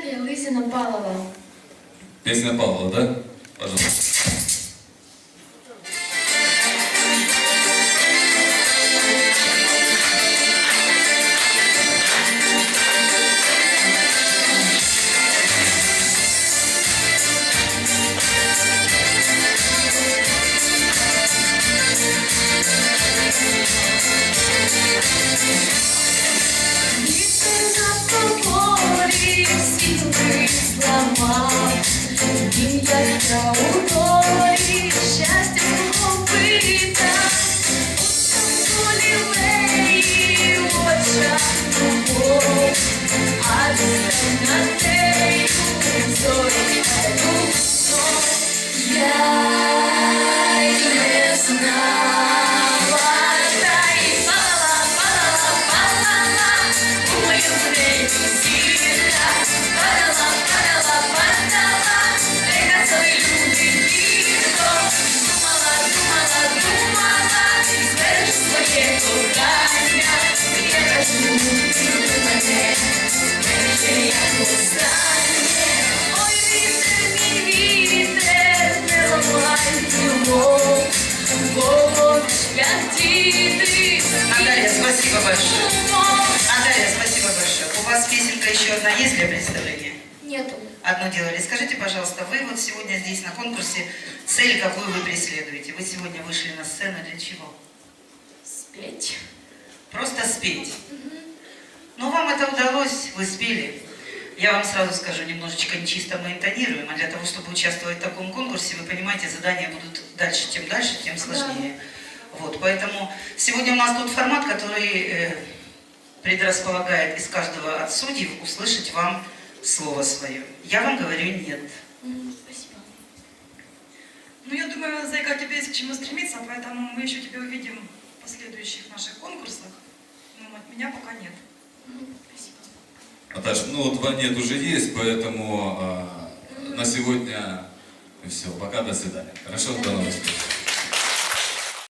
Наталья Лызина Палова. Песня Павла, да? Пожалуйста. Oh. Большое. Наталья, спасибо большое. У вас песенка еще одна есть для представления? Нету. Одну делали. Скажите, пожалуйста, вы вот сегодня здесь на конкурсе, цель какую вы преследуете? Вы сегодня вышли на сцену для чего? Спеть. Просто спеть. Ну, вам это удалось, вы спели. Я вам сразу скажу, немножечко нечисто мы интонируем, а для того, чтобы участвовать в таком конкурсе, вы понимаете, задания будут дальше, чем дальше, тем сложнее. Вот, поэтому сегодня у нас тут формат, который э, предрасполагает из каждого от судей услышать вам слово свое. Я вам говорю нет. Спасибо. Ну, я думаю, Зайка, тебе есть к чему стремиться, поэтому мы еще тебя увидим в последующих наших конкурсах. Ну, от меня пока нет. Спасибо. Наташа, ну два нет уже есть, поэтому а, на сегодня все. Пока, до свидания. Хорошо, до новых встреч.